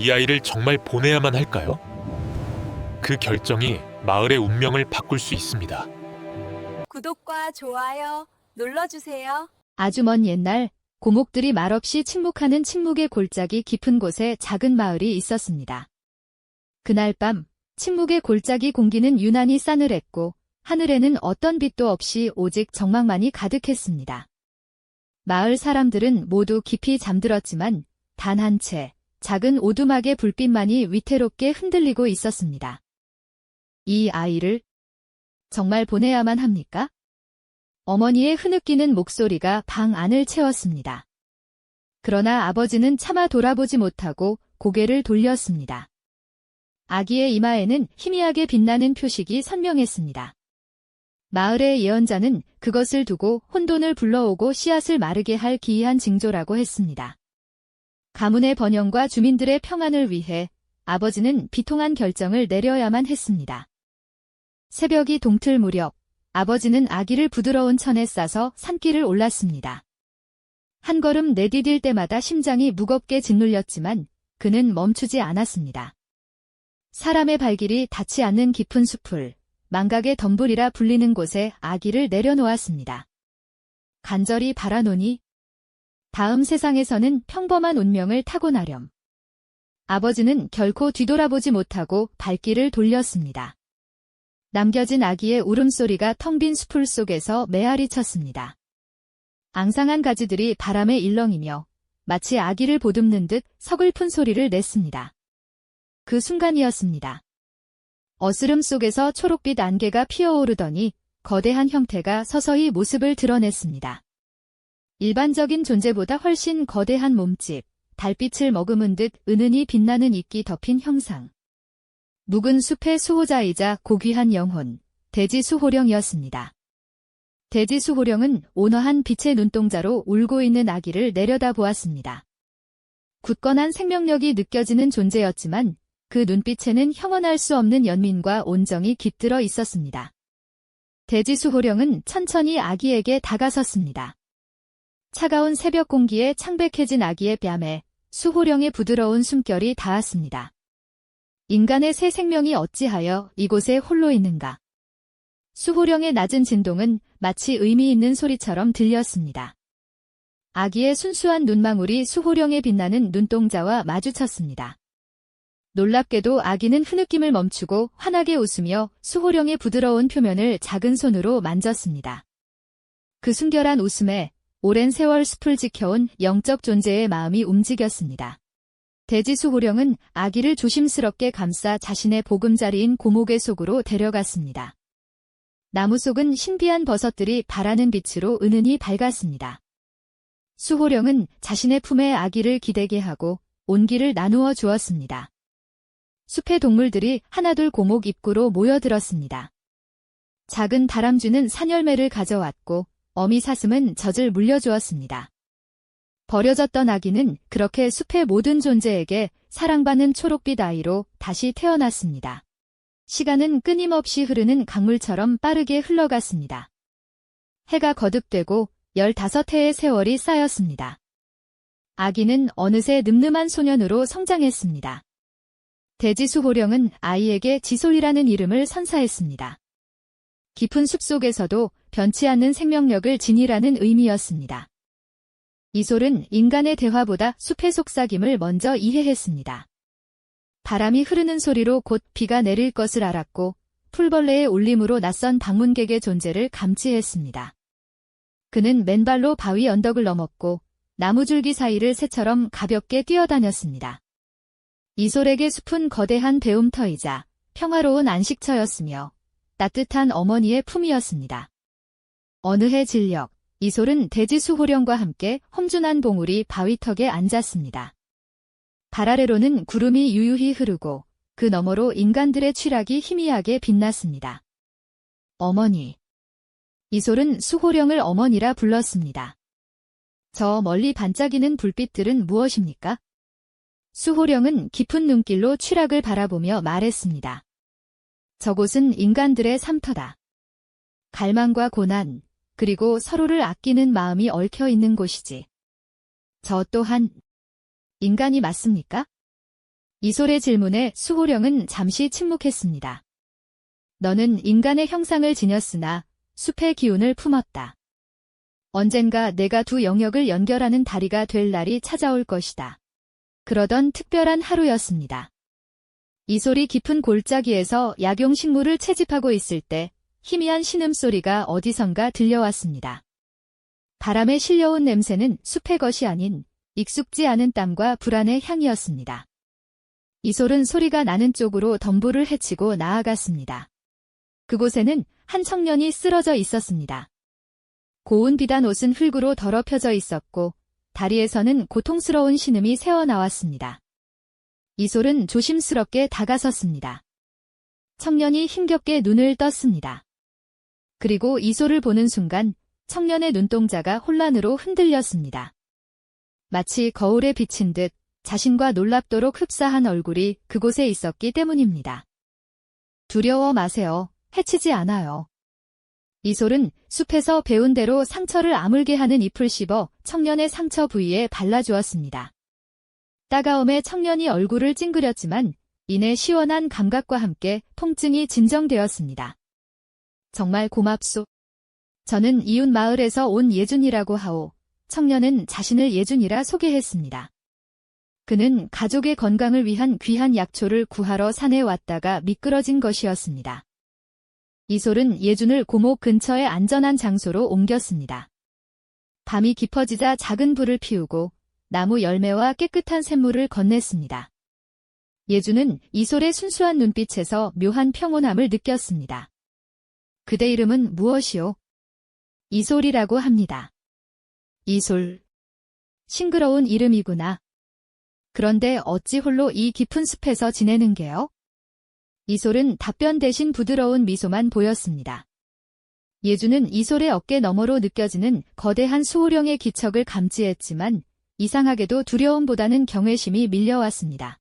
이 아이를 정말 보내야만 할까요? 그 결정이 마을의 운명을 바꿀 수 있습니다. 구독과 좋아요 눌러주세요. 아주 먼 옛날 고목들이 말없이 침묵하는 침묵의 골짜기 깊은 곳에 작은 마을이 있었습니다. 그날 밤 침묵의 골짜기 공기는 유난히 싸늘했고 하늘에는 어떤 빛도 없이 오직 정막만이 가득했습니다. 마을 사람들은 모두 깊이 잠들었지만 단 한 채 작은 오두막의 불빛만이 위태롭게 흔들리고 있었습니다. 이 아이를 정말 보내야만 합니까? 어머니의 흐느끼는 목소리가 방 안을 채웠습니다. 그러나 아버지는 차마 돌아보지 못하고 고개를 돌렸습니다. 아기의 이마에는 희미하게 빛나는 표식이 선명했습니다. 마을의 예언자는 그것을 두고 혼돈을 불러오고 씨앗을 마르게 할 기이한 징조라고 했습니다. 가문의 번영과 주민들의 평안을 위해 아버지는 비통한 결정을 내려야만 했습니다. 새벽이 동틀 무렵 아버지는 아기를 부드러운 천에 싸서 산길을 올랐습니다. 한 걸음 내디딜 때마다 심장이 무겁게 짓눌렸지만 그는 멈추지 않았습니다. 사람의 발길이 닿지 않는 깊은 숲을 망각의 덤불이라 불리는 곳에 아기를 내려놓았습니다. 간절히 바라노니 다음 세상에서는 평범한 운명을 타고나렴. 아버지는 결코 뒤돌아보지 못하고 발길을 돌렸습니다. 남겨진 아기의 울음소리가 텅빈 숲을 속에서 메아리 쳤습니다. 앙상한 가지들이 바람에 일렁이며 마치 아기를 보듬는 듯 서글픈 소리를 냈습니다. 그 순간이었습니다. 어스름 속에서 초록빛 안개가 피어오르더니 거대한 형태가 서서히 모습을 드러냈습니다. 일반적인 존재보다 훨씬 거대한 몸집, 달빛을 머금은 듯 은은히 빛나는 이끼 덮인 형상. 묵은 숲의 수호자이자 고귀한 영혼, 대지수호령이었습니다. 대지수호령은 온화한 빛의 눈동자로 울고 있는 아기를 내려다보았습니다. 굳건한 생명력이 느껴지는 존재였지만 그 눈빛에는 형언할 수 없는 연민과 온정이 깃들어 있었습니다. 대지수호령은 천천히 아기에게 다가섰습니다. 차가운 새벽 공기에 창백해진 아기의 뺨에 수호령의 부드러운 숨결이 닿았습니다. 인간의 새 생명이 어찌하여 이곳에 홀로 있는가? 수호령의 낮은 진동은 마치 의미 있는 소리처럼 들렸습니다. 아기의 순수한 눈망울이 수호령에 빛나는 눈동자와 마주쳤습니다. 놀랍게도 아기는 흐느낌을 멈추고 환하게 웃으며 수호령의 부드러운 표면을 작은 손으로 만졌습니다. 그 순결한 웃음에 오랜 세월 숲을 지켜온 영적 존재의 마음이 움직였습니다. 대지수 호령은 아기를 조심스럽게 감싸 자신의 보금자리인 고목의 속으로 데려갔습니다. 나무 속은 신비한 버섯들이 바라는 빛으로 은은히 밝았습니다. 수호령은 자신의 품에 아기를 기대게 하고 온기를 나누어 주었습니다. 숲의 동물들이 하나둘 고목 입구로 모여들었습니다. 작은 다람쥐는 산열매를 가져왔고 어미 사슴은 젖을 물려주었습니다. 버려졌던 아기는 그렇게 숲의 모든 존재에게 사랑받는 초록빛 아이로 다시 태어났습니다. 시간은 끊임없이 흐르는 강물처럼 빠르게 흘러갔습니다. 해가 거듭되고 15해의 세월이 쌓였습니다. 아기는 어느새 늠름한 소년으로 성장했습니다. 대지수 호령은 아이에게 지솔이라는 이름을 선사했습니다. 깊은 숲속에서도 변치 않는 생명력을 지니라는 의미였습니다. 이솔은 인간의 대화보다 숲의 속삭임을 먼저 이해했습니다. 바람이 흐르는 소리로 곧 비가 내릴 것을 알았고 풀벌레의 울림으로 낯선 방문객의 존재를 감지했습니다. 그는 맨발로 바위 언덕을 넘었고 나무줄기 사이를 새처럼 가볍게 뛰어다녔습니다. 이솔에게 숲은 거대한 배움터이자 평화로운 안식처였으며 따뜻한 어머니의 품이었습니다. 어느 해 진력, 이솔은 대지수 호령과 함께 험준한 봉우리 바위턱에 앉았습니다. 발 아래로는 구름이 유유히 흐르고 그 너머로 인간들의 취락이 희미하게 빛났습니다. 어머니. 이솔은 수호령을 어머니라 불렀습니다. 저 멀리 반짝이는 불빛들은 무엇입니까? 수호령은 깊은 눈길로 취락을 바라보며 말했습니다. 저곳은 인간들의 삶터다. 갈망과 고난, 그리고 서로를 아끼는 마음이 얽혀 있는 곳이지. 저 또한 인간이 맞습니까? 이솔의 질문에 수호령은 잠시 침묵했습니다. 너는 인간의 형상을 지녔으나 숲의 기운을 품었다. 언젠가 내가 두 영역을 연결하는 다리가 될 날이 찾아올 것이다. 그러던 특별한 하루였습니다. 이솔이 깊은 골짜기에서 약용 식물을 채집하고 있을 때 희미한 신음소리가 어디선가 들려왔습니다. 바람에 실려온 냄새는 숲의 것이 아닌 익숙지 않은 땀과 불안의 향이었습니다. 이솔은 소리가 나는 쪽으로 덤불을 헤치고 나아갔습니다. 그곳에는 한 청년이 쓰러져 있었습니다. 고운 비단 옷은 흙으로 더럽혀져 있었고 다리에서는 고통스러운 신음이 새어나왔습니다. 이솔은 조심스럽게 다가섰습니다. 청년이 힘겹게 눈을 떴습니다. 그리고 이솔을 보는 순간 청년의 눈동자가 혼란으로 흔들렸습니다. 마치 거울에 비친 듯 자신과 놀랍도록 흡사한 얼굴이 그곳에 있었기 때문입니다. 두려워 마세요. 해치지 않아요. 이솔은 숲에서 배운 대로 상처를 아물게 하는 잎을 씹어 청년의 상처 부위에 발라주었습니다. 따가움에 청년이 얼굴을 찡그렸지만 이내 시원한 감각과 함께 통증이 진정되었습니다. 정말 고맙소. 저는 이웃 마을에서 온 예준이라고 하오. 청년은 자신을 예준이라 소개했습니다. 그는 가족의 건강을 위한 귀한 약초를 구하러 산에 왔다가 미끄러진 것이었습니다. 이솔은 예준을 고목 근처의 안전한 장소로 옮겼습니다. 밤이 깊어지자 작은 불을 피우고 나무 열매와 깨끗한 샘물을 건넸습니다. 예준은 이솔의 순수한 눈빛에서 묘한 평온함을 느꼈습니다. 그대 이름은 무엇이오? 이솔이라고 합니다. 이솔. 싱그러운 이름이구나. 그런데 어찌 홀로 이 깊은 숲에서 지내는 게요? 이솔은 답변 대신 부드러운 미소만 보였습니다. 예주는 이솔의 어깨 너머로 느껴지는 거대한 수호령의 기척을 감지했지만 이상하게도 두려움보다는 경외심이 밀려왔습니다.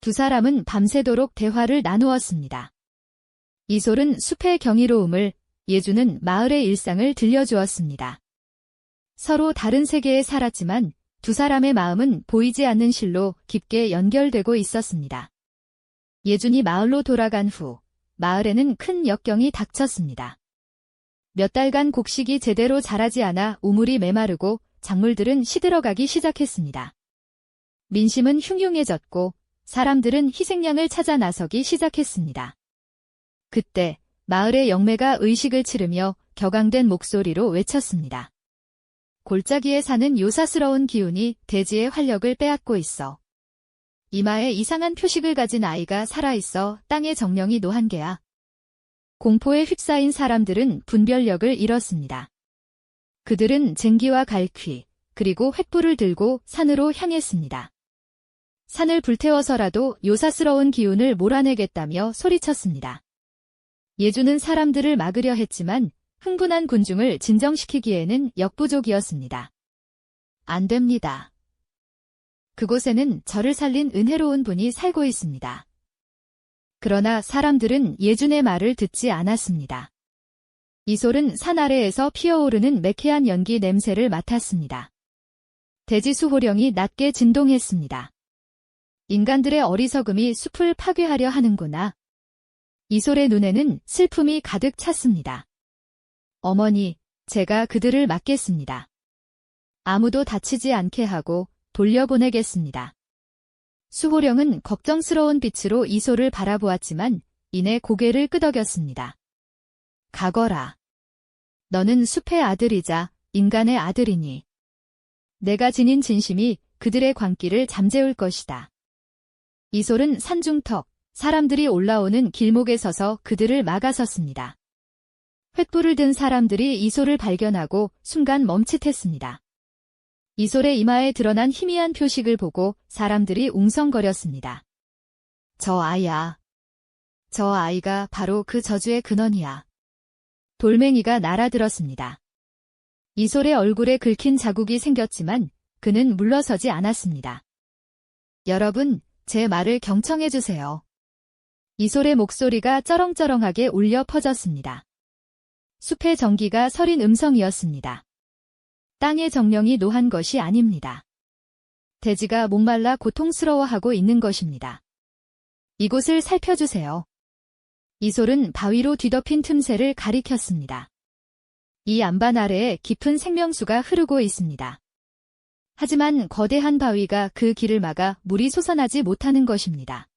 두 사람은 밤새도록 대화를 나누었습니다. 이솔은 숲의 경이로움을, 예주는 마을의 일상을 들려주었습니다. 서로 다른 세계에 살았지만 두 사람의 마음은 보이지 않는 실로 깊게 연결되고 있었습니다. 예준이 마을로 돌아간 후 마을에는 큰 역경이 닥쳤습니다. 몇 달간 곡식이 제대로 자라지 않아 우물이 메마르고 작물들은 시들어가기 시작했습니다. 민심은 흉흉해졌고 사람들은 희생양을 찾아 나서기 시작했습니다. 그때 마을의 영매가 의식을 치르며 격앙된 목소리로 외쳤습니다. 골짜기에 사는 요사스러운 기운이 대지의 활력을 빼앗고 있어. 이마에 이상한 표식을 가진 아이가 살아있어 땅의 정령이 노한 게야. 공포에 휩싸인 사람들은 분별력을 잃었습니다. 그들은 쟁기와 갈퀴, 그리고 횃불을 들고 산으로 향했습니다. 산을 불태워서라도 요사스러운 기운을 몰아내겠다며 소리쳤습니다. 예주는 사람들을 막으려 했지만 흥분한 군중을 진정시키기에는 역부족이었습니다. 안 됩니다. 그곳에는 저를 살린 은혜로운 분이 살고 있습니다. 그러나 사람들은 예준의 말을 듣지 않았습니다. 이솔은 산 아래에서 피어오르는 매캐한 연기 냄새를 맡았습니다. 대지수 호령이 낮게 진동했습니다. 인간들의 어리석음이 숲을 파괴하려 하는구나. 이솔의 눈에는 슬픔이 가득 찼습니다. 어머니, 제가 그들을 맡겠습니다. 아무도 다치지 않게 하고 돌려보내겠습니다. 수호령은 걱정스러운 빛으로 이소를 바라보았지만 이내 고개를 끄덕였습니다. 가거라. 너는 숲의 아들이자 인간의 아들이니. 내가 지닌 진심이 그들의 광기를 잠재울 것이다. 이솔은 산중턱, 사람들이 올라오는 길목에 서서 그들을 막아섰습니다. 횃불을 든 사람들이 이솔을 발견하고 순간 멈칫했습니다. 이솔의 이마에 드러난 희미한 표식을 보고 사람들이 웅성거렸습니다. 저 아이야. 저 아이가 바로 그 저주의 근원이야. 돌멩이가 날아들었습니다. 이솔의 얼굴에 긁힌 자국이 생겼지만 그는 물러서지 않았습니다. 여러분, 제 말을 경청해주세요. 이솔의 목소리가 쩌렁쩌렁하게 울려 퍼졌습니다. 숲의 전기가 서린 음성이었습니다. 땅의 정령이 노한 것이 아닙니다. 돼지가 목말라 고통스러워하고 있는 것입니다. 이곳을 살펴주세요. 이솔은 바위로 뒤덮인 틈새를 가리켰습니다. 이 안반 아래에 깊은 생명수가 흐르고 있습니다. 하지만 거대한 바위가 그 길을 막아 물이 솟아나지 못하는 것입니다.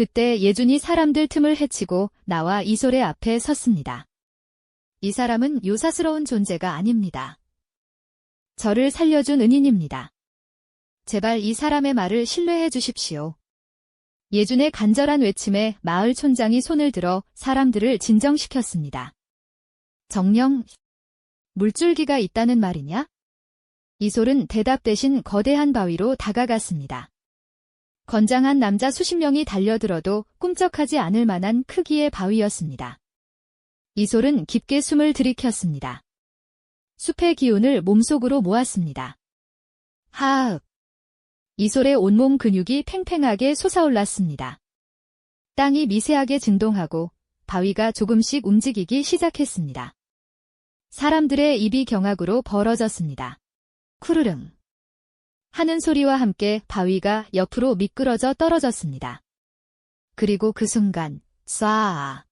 그때 예준이 사람들 틈을 헤치고 나와 이솔의 앞에 섰습니다. 이 사람은 요사스러운 존재가 아닙니다. 저를 살려준 은인입니다. 제발 이 사람의 말을 신뢰해 주십시오. 예준의 간절한 외침에 마을 촌장이 손을 들어 사람들을 진정시켰습니다. 정령, 물줄기가 있다는 말이냐? 이솔은 대답 대신 거대한 바위로 다가갔습니다. 건장한 남자 수십 명이 달려들어도 꿈쩍하지 않을 만한 크기의 바위였습니다. 이솔은 깊게 숨을 들이켰습니다. 숲의 기운을 몸속으로 모았습니다. 하흡. 이솔의 온몸 근육이 팽팽하게 솟아올랐습니다. 땅이 미세하게 진동하고 바위가 조금씩 움직이기 시작했습니다. 사람들의 입이 경악으로 벌어졌습니다. 쿠르릉. 하는 소리와 함께 바위가 옆으로 미끄러져 떨어졌습니다. 그리고 그 순간, 쏴.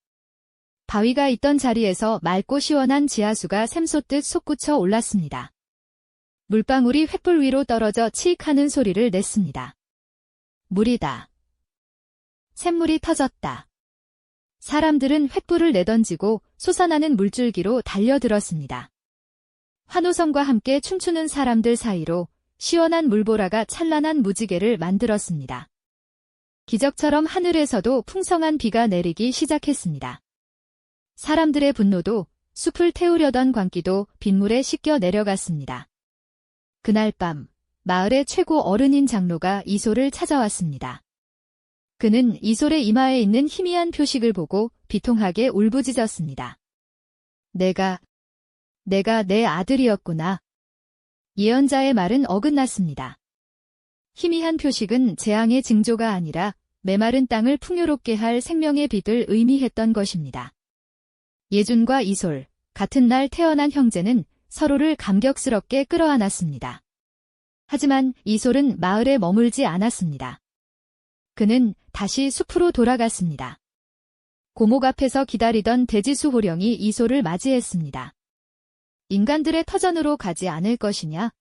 바위가 있던 자리에서 맑고 시원한 지하수가 샘솟듯 솟구쳐 올랐습니다. 물방울이 횃불 위로 떨어져 치익하는 소리를 냈습니다. 물이다. 샘물이 터졌다. 사람들은 횃불을 내던지고 솟아나는 물줄기로 달려들었습니다. 환호성과 함께 춤추는 사람들 사이로 시원한 물보라가 찬란한 무지개를 만들었습니다. 기적처럼 하늘에서도 풍성한 비가 내리기 시작했습니다. 사람들의 분노도 숲을 태우려던 광기도 빗물에 씻겨 내려갔습니다. 그날 밤 마을의 최고 어른인 장로가 이솔을 찾아왔습니다. 그는 이솔의 이마에 있는 희미한 표식을 보고 비통하게 울부짖었습니다. 내가, 내가 내 아들이었구나. 예언자의 말은 어긋났습니다. 희미한 표식은 재앙의 징조가 아니라 메마른 땅을 풍요롭게 할 생명의 빛을 의미했던 것입니다. 예준과 이솔, 같은 날 태어난 형제는 서로를 감격스럽게 끌어안았습니다. 하지만 이솔은 마을에 머물지 않았습니다. 그는 다시 숲으로 돌아갔습니다. 고목 앞에서 기다리던 대지수 호령이 이솔을 맞이했습니다. 인간들의 터전으로 가지 않을 것이냐?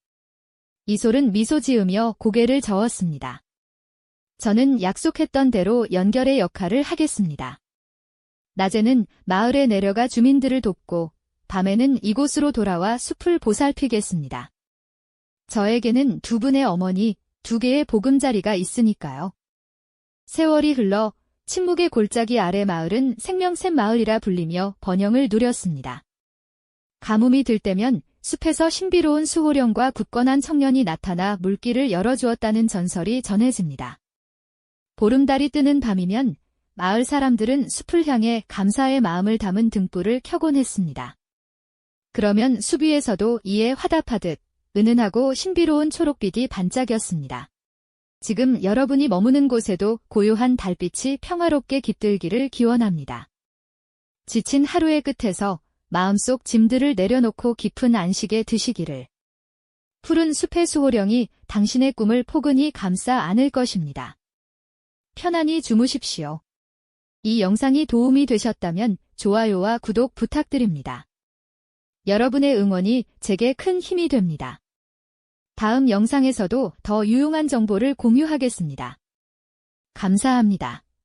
이솔은 미소 지으며 고개를 저었습니다. 저는 약속했던 대로 연결의 역할을 하겠습니다. 낮에는 마을에 내려가 주민들을 돕고 밤에는 이곳으로 돌아와 숲을 보살피겠습니다. 저에게는 두 분의 어머니, 두 개의 보금자리가 있으니까요. 세월이 흘러 침묵의 골짜기 아래 마을은 생명샘 마을이라 불리며 번영을 누렸습니다. 가뭄이 들 때면 숲에서 신비로운 수호령과 굳건한 청년이 나타나 물길을 열어주었다는 전설이 전해집니다. 보름달이 뜨는 밤이면 마을 사람들은 숲을 향해 감사의 마음을 담은 등불을 켜곤 했습니다. 그러면 숲 위에서도 이에 화답하듯 은은하고 신비로운 초록빛이 반짝였습니다. 지금 여러분이 머무는 곳에도 고요한 달빛이 평화롭게 깃들기를 기원합니다. 지친 하루의 끝에서 마음속 짐들을 내려놓고 깊은 안식에 드시기를. 푸른 숲의 수호령이 당신의 꿈을 포근히 감싸 안을 것입니다. 편안히 주무십시오. 이 영상이 도움이 되셨다면 좋아요와 구독 부탁드립니다. 여러분의 응원이 제게 큰 힘이 됩니다. 다음 영상에서도 더 유용한 정보를 공유하겠습니다. 감사합니다.